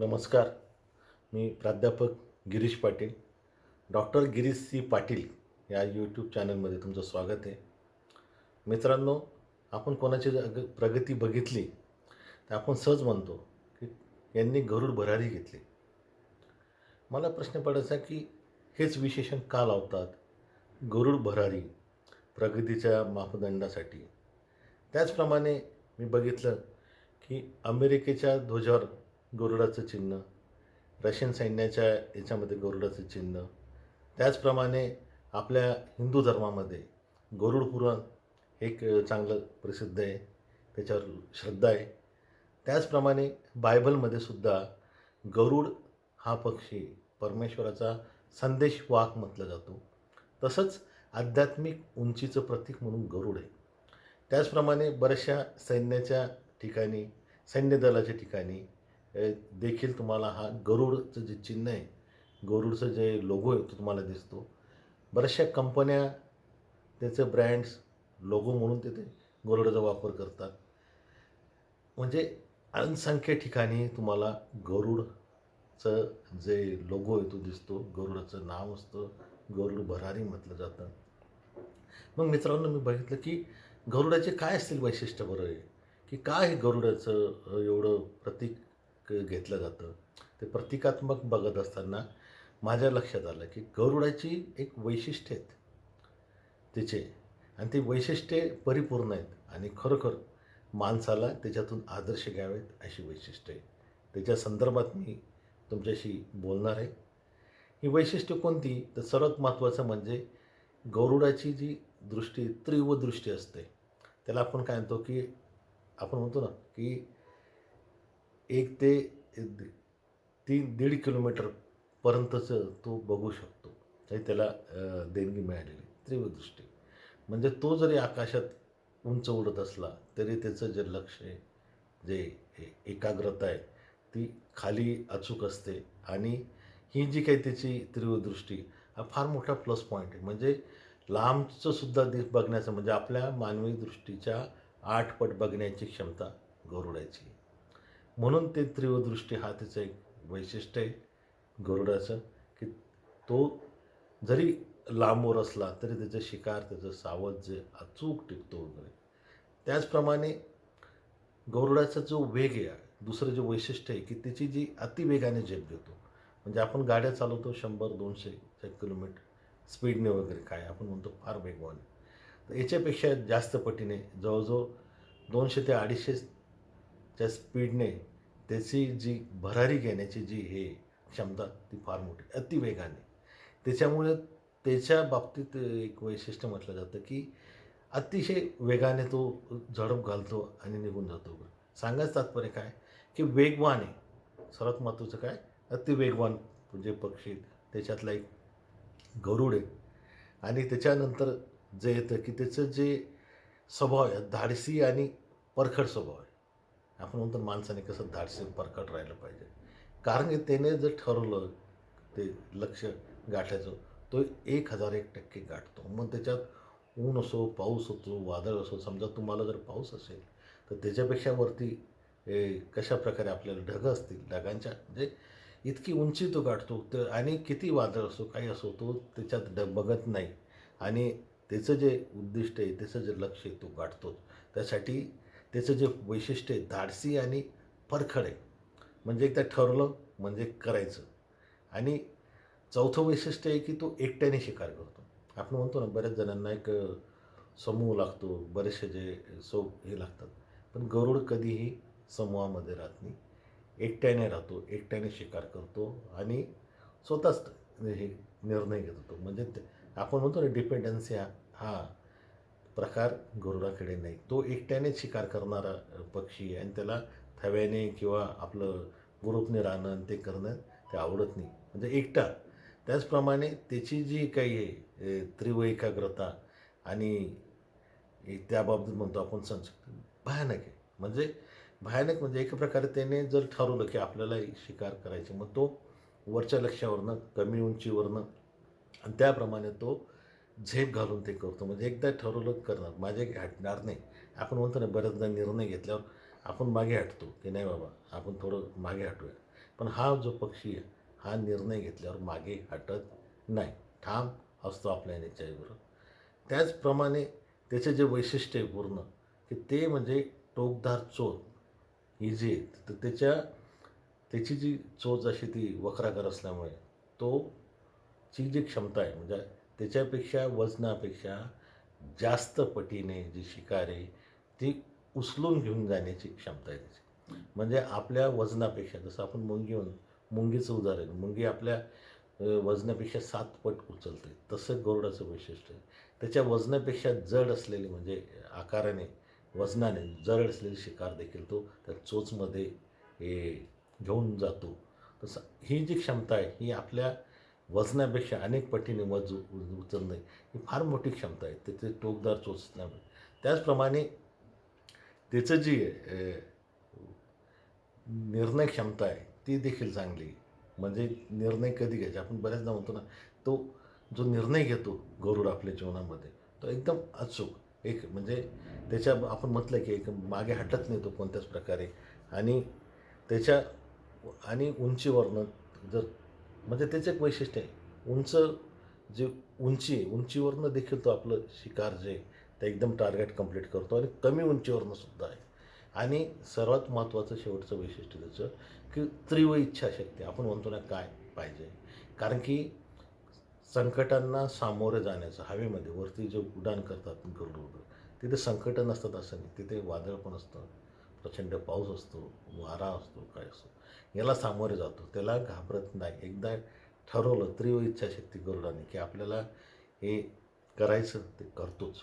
नमस्कार. मी प्राध्यापक गिरीश पाटील. डॉक्टर गिरीश सी पाटील या यूट्यूब चॅनलमध्ये तुमचं स्वागत आहे. मित्रांनो आपण कोणाची अग प्रगती बघितली तर आपण सहज म्हणतो की यांनी गरुड भरारी घेतली. मला प्रश्न पडायचा की हेच विशेषण का लावतात? गरुड भरारी प्रगतीच्या मापदंडासाठी. त्याचप्रमाणे मी बघितलं की अमेरिकेच्या ध्वजावर गरुडाचं चिन्ह रशियन सैन्याच्या याच्यामध्ये गरुडाचं चिन्ह. त्याचप्रमाणे आपल्या हिंदू धर्मामध्ये गरुड पुराण एक चांगलं प्रसिद्ध आहे. त्याच्यावर श्रद्धा आहे. त्याचप्रमाणे बायबलमध्ये सुद्धा गरुड हा पक्षी परमेश्वराचा संदेशवाहक म्हटला जातो. तसंच आध्यात्मिक उंचीचं प्रतीक म्हणून गरुड आहे. त्याचप्रमाणे बऱ्याचशा सैन्याच्या ठिकाणी सैन्यदलाच्या ठिकाणी देखील तुम्हाला हा गरुडचं जे चिन्ह आहे गरुडचं जे लोगो आहे तो तुम्हाला दिसतो. बऱ्याचशा कंपन्या त्याचं ब्रँड्स लोगो म्हणून तिथे गरुडाचा वापर करतात. म्हणजे अनसंख्य ठिकाणी तुम्हाला गरुडचं जे लोगो आहे तो दिसतो गरुडाचं नाव असतं गरुड भरारी म्हटलं जातं. मग मित्रांनो मी बघितलं की गरुडाचे काय असतील वैशिष्ट्य बरं आहे? की काय हे गरुडाचं एवढं प्रतीक घेतलं जातं. ते प्रतिकात्मक बघत असताना माझ्या लक्षात आलं की गरुडाची एक वैशिष्ट्य आहेत तिचे. आणि ती वैशिष्ट्ये परिपूर्ण आहेत. आणि खरोखर माणसाला त्याच्यातून आदर्श घ्यावेत अशी वैशिष्ट्ये. आहे त्याच्या संदर्भात मी तुमच्याशी बोलणार आहे. ही वैशिष्ट्य कोणती? तर सर्वात महत्त्वाचं म्हणजे गरुडाची जी दृष्टी तीव्र दृष्टी असते. त्याला आपण काय म्हणतो की आपण म्हणतो ना की एक ते तीन दीड किलोमीटरपर्यंतचं तो बघू शकतो. तरी त्याला देणगी मिळालेली तीव्र दृष्टी म्हणजे तो जरी आकाशात उंच उडत असला तरी त्याचं जे लक्ष आहे जे एकाग्रता आहे ती खाली अचूक असते. आणि ही जी काही त्याची तीव्र दृष्टी हा फार मोठा प्लस पॉईंट आहे. म्हणजे लांबचं सुद्धा दिस बघण्याचं म्हणजे आपल्या मानवी दृष्टीच्या आठपट बघण्याची क्षमता गरुडाची आहे. म्हणून ते तीव्रदृष्टी हा त्याचं एक वैशिष्ट्य आहे गरुडाचं की तो जरी लांबवर असला तरी त्याचं शिकार त्याचं सावध जे अचूक टिकतो वगैरे. त्याचप्रमाणे गरुडाचा जो वेग आहे दुसरं जे वैशिष्ट्य आहे की त्याची जी अतिवेगाने झेप घेतो म्हणजे आपण गाड्या चालवतो शंभर दोनशे किलोमीटर स्पीडने वगैरे काय आपण म्हणतो फार वेगवान तर याच्यापेक्षा जास्त पटीने जवळजवळ दोनशे ते अडीचशेच्या स्पीडने त्याची जी भरारी घेण्याची जी हे क्षमता ती फार मोठी अतिवेगाने. त्याच्यामुळे त्याच्या बाबतीत एक वैशिष्ट्य म्हटलं जातं की अतिशय वेगाने तो झडप घालतो आणि निघून जातो. सांगायचं तात्पर्य काय? की वेगवान आहे. सर्वात महत्त्वाचं काय? अतिवेगवान जे पक्षी त्याच्यातला एक गरुड आहे. आणि त्याच्यानंतर जे येतं की त्याचं जे स्वभाव आहे धाडसी आणि परखड स्वभाव आहे. आपण म्हणतो माणसाने कसं धाडसी परकट राहिलं पाहिजे. कारण की त्याने जर ठरवलं ते लक्ष गाठायचं तो एक हजार एक टक्के गाठतो. मग त्याच्यात ऊन असो पाऊस असो वादळ असो समजा तुम्हाला जर पाऊस असेल तर त्याच्यापेक्षा वरती कशा प्रकारे आपल्याला ढग असतील ढगांच्या म्हणजे इतकी उंची तो गाठतो तर आणि किती वादळ असो काही असो तो त्याच्यात ड बघत नाही. आणि त्याचं जे उद्दिष्ट आहे त्याचं जे लक्ष आहे तो गाठतोच. त्यासाठी त्याचं जे वैशिष्ट्य आहे धाडसी आणि परखड आहे. म्हणजे एकदा ठरवलं म्हणजे करायचं. आणि चौथं वैशिष्ट्य आहे की तो एकट्याने शिकार करतो. आपण म्हणतो ना बऱ्याच जणांना एक समूह लागतो बरेचसे जे सो हे लागतात. पण गरुड कधीही समूहामध्ये राहत नाही. एकट्याने राहतो एकट्याने शिकार करतो आणि स्वतःच हे निर्णय घेत. होतो म्हणजे ते- आपण म्हणतो ना डिपेंडन्सी हा हा प्रकार गरुडाकडे नाही. तो एकट्याने शिकार करणारा पक्षी आहे आणि त्याला थव्याने किंवा आपलं ग्रुपने राहणं आणि ते करणं ते आवडत नाही. म्हणजे एकटा. त्याचप्रमाणे त्याची जी काही आहे त्रिव एकाग्रता आणि त्याबाबतीत म्हणतो आपण संस्कृती भयानक आहे. म्हणजे भयानक म्हणजे एका प्रकारे त्याने जर ठरवलं की आपल्याला शिकार करायची मग तो वरच्या लक्षावरनं कमी उंचीवरनं आणि त्याप्रमाणे तो झेप घालून ते करतो. म्हणजे एकदा ठरवलं करणार. माझे हटणार नाही. आपण म्हणतो ना बऱ्याचदा निर्णय घेतल्यावर आपण मागे हटतो की नाही बाबा आपण थोडं मागे हटूया. पण हा जो पक्षी आहे हा निर्णय घेतल्यावर मागे हटत नाही. ठाम असतो आपल्या याच्याबरोबर. त्याचप्रमाणे त्याचे जे वैशिष्ट्य आहे पूर्ण की ते म्हणजे टोकदार चोच ही जी आहे तर त्याच्या त्याची जी चोच अशी ती वक्राकार असल्यामुळे तो ची जी क्षमता आहे म्हणजे त्याच्यापेक्षा वजनापेक्षा जास्त पटीने जी शिकार आहे ती उचलून घेऊन जाण्याची क्षमता आहे त्याची. म्हणजे आपल्या वजनापेक्षा जसं आपण मुंगी म्हण मुंगीचं उदाहरण मुंगी आपल्या वजनापेक्षा सात पट उचलते. तसं गरुडाचं वैशिष्ट्य आहे. त्याच्या वजनापेक्षा जड असलेली म्हणजे आकाराने वजनाने जड असलेली शिकार देखील तो त्या चोचमध्ये हे घेऊन जातो. तसं ही जी क्षमता आहे ही आपल्या वजनापेक्षा अनेक पटीने वज उचलणे ही फार मोठी क्षमता आहे. त्याचे टोकदार चोचण्यामुळे त्याचप्रमाणे त्याचं जी निर्णय क्षमता आहे ती देखील चांगली म्हणजे निर्णय कधी घ्यायचे? आपण बऱ्याचदा म्हणतो ना तो जो निर्णय घेतो गरुड आपल्या जीवनामध्ये तो एकदम अचूक. एक म्हणजे त्याच्या आपण म्हटलं की एक मागे हटत नाही तो कोणत्याच प्रकारे. आणि त्याच्या आणि उंचीवरनं जर म्हणजे त्याचं एक वैशिष्ट्य आहे. उंच जे उंची आहे उंचीवरनं देखील तो आपलं शिकार जे आहे, ते एकदम टार्गेट कंप्लीट करतो आणि कमी उंचीवरनं सुद्धा आहे. आणि सर्वात महत्त्वाचं शेवटचं वैशिष्ट्य त्याचं की तीव्र इच्छाशक्ती. आपण म्हणतो ना काय पाहिजे? कारण की संकटांना सामोरे जाण्याचं हवेमध्ये वरती जे उड्डाण करतात गरुड वगैरे तिथे संकटं नसतात असं नाही. तिथे वादळ पण असतं. प्रचंड पाऊस असतो वारा असतो काय असतो याला सामोरे जातो. त्याला घाबरत नाही. एकदा ठरवलं तीव्र इच्छाशक्ती गरुडाने की आपल्याला हे करायचं ते करतोच.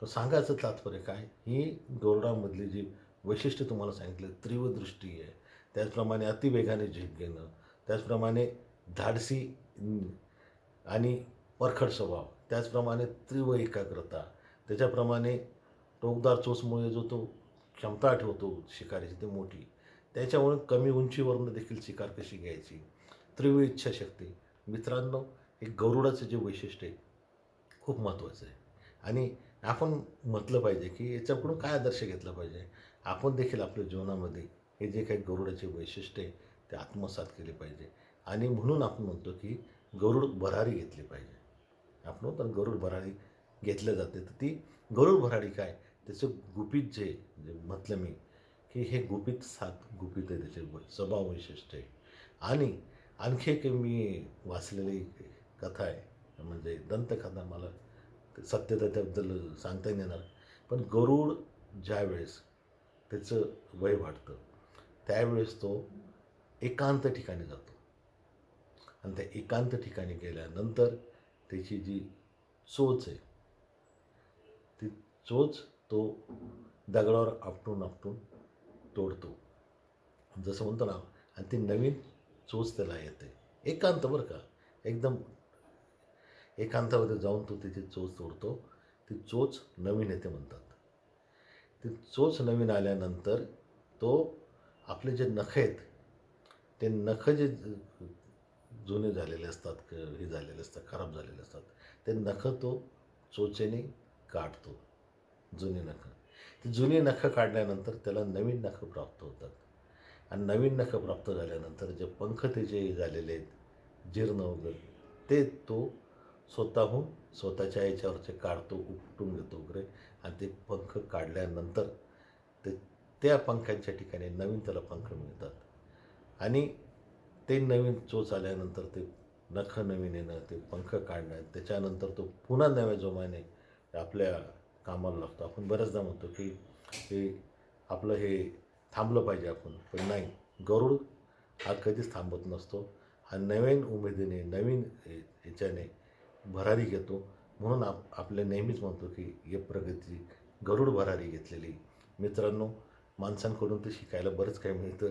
तर सांगायचं तात्पर्य काय? ही गरुडामधली जी वैशिष्ट्य तुम्हाला सांगितलं तीव्र दृष्टी आहे. त्याचप्रमाणे अतिवेगाने झेप घेणं. त्याचप्रमाणे धाडसी आणि परखड स्वभाव. त्याचप्रमाणे तीव्र एकाग्रता. त्याच्याप्रमाणे टोकदार चोचमुळे जो तो क्षमता ठेवतो शिकारीची ती मोठी. त्याच्यामुळे कमी उंचीवरनं देखील शिकार कशी घ्यायची? तीव्र इच्छाशक्ती. मित्रांनो हे गरुडाचं जे वैशिष्ट्य आहे खूप महत्त्वाचं आहे. आणि आपण म्हटलं पाहिजे की याच्याकडून काय आदर्श घेतला पाहिजे? आपण देखील आपल्या जीवनामध्ये हे जे काही गरुडाचे वैशिष्ट्य आहे ते आत्मसात केले पाहिजे. आणि म्हणून आपण म्हणतो की गरुड भरारी घेतली पाहिजे. आपण म्हणतो गरुड भरारी घेतल्या जाते. तर ती गरुड भरारी काय? त्याचं गुपित जे म्हटलं मी की हे गुपित सात गुपित आहे त्याचे व- स्वभाव वैशिष्ट्य आहे. आणि आणखी एक मी वाचलेली कथा आहे म्हणजे दंतकथा मला सत्यता त्याबद्दल सांगता येणार पण गरुड ज्यावेळेस त्याचं वय वाढतं त्यावेळेस तो एकांत ठिकाणी जातो. आणि त्या एकांत ठिकाणी गेल्यानंतर त्याची जी चोच आहे ती चोच तो दगडावर आपटून आपटून तोडतो. जसं म्हणतो ना आणि ती नवीन चोच त्याला येते. एकांत बरं का. एकदम एकांतामध्ये जाऊन तो तिथे चोच तोडतो. ती चोच नवीन येते म्हणतात. ती चोच नवीन आल्यानंतर तो आपले जे नख आहेत ते नख जे जुने झालेले असतात क- हे झालेले असतात खराब झालेले असतात ते नख तो चोचेने काढतो. जुनी नख. ती जुनी नखं काढल्यानंतर त्याला नवीन नखं प्राप्त होतात. आणि नवीन नख प्राप्त झाल्यानंतर जे पंख त्याचे झालेले आहेत जीर्ण वगैरे ते तो स्वतःहून स्वतःच्या याच्यावरचे काढतो उपटून घेतो वगैरे. आणि ते पंख काढल्यानंतर ते त्या पंखांच्या ठिकाणी नवीन त्याला पंख मिळतात. आणि ते नवीन चोच आल्यानंतर ते नख नवीन येणं ते पंख काढणं त्याच्यानंतर तो पुन्हा नव्या जोमाने आपल्या कामाला लागतो. आपण बऱ्याचदा म्हणतो की हे आपलं हे थांबलं पाहिजे आपण. पण नाही. गरुड हा कधीच थांबत नसतो. हा नवीन उमेदीने नवीन याच्याने भरारी घेतो. म्हणून आप आपल्या नेहमीच म्हणतो की हे प्रगती गरुड भरारी घेतलेली. मित्रांनो माणसांकडून ते शिकायला बरंच काही मिळतं.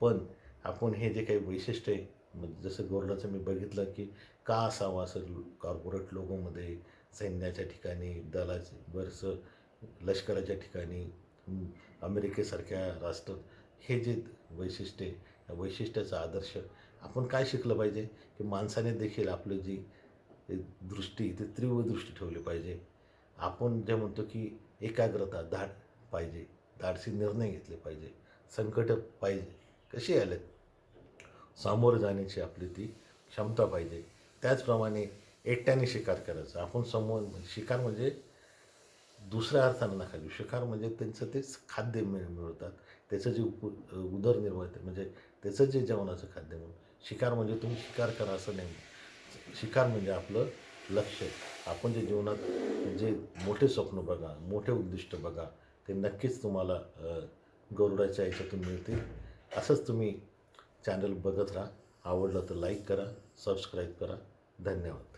पण आपण हे जे काही वैशिष्ट्य आहे म्हणजे जसं गरुडाचं मी बघितलं की का असावं असं कॉर्पोरेट लोगोमध्ये सैन्याच्या ठिकाणी दलाचे बरंचसं लष्कराच्या ठिकाणी अमेरिकेसारख्या राष्ट्र हे जे वैशिष्ट्य या वैशिष्ट्याचा आदर्श आपण काय शिकलं पाहिजे? की माणसाने देखील आपलं जी दृष्टी ती तीव्र दृष्टी ठेवली पाहिजे. आपण जे म्हणतो की एकाग्रता धाड पाहिजे. धाडसी निर्णय घेतले पाहिजे. संकट पाहिजे. कशी आलेत? सामोरं जाण्याची आपली ती क्षमता पाहिजे. त्याचप्रमाणे एकट्याने शिकार करायचं. आपण समोर म्हणजे शिकार म्हणजे दुसऱ्या अर्थानं नका घेऊ शिकार म्हणजे त्यांचं तेच खाद्य मिळ मिळवतात त्याचं जे उप उदरनिर्वाह ते म्हणजे त्याचं जे जेवणाचं खाद्य म्हणून. शिकार म्हणजे तुम्ही शिकार करा असं नाही. शिकार म्हणजे आपलं लक्ष. आपण जे जीवनात जे मोठे स्वप्न बघा मोठे उद्दिष्ट बघा ते नक्कीच तुम्हाला गरुडाच्या याच्यातून मिळतील. असंच तुम्ही चॅनल बघत राहा. आवडलं तर लाईक करा सबस्क्राईब करा. धन्यवाद.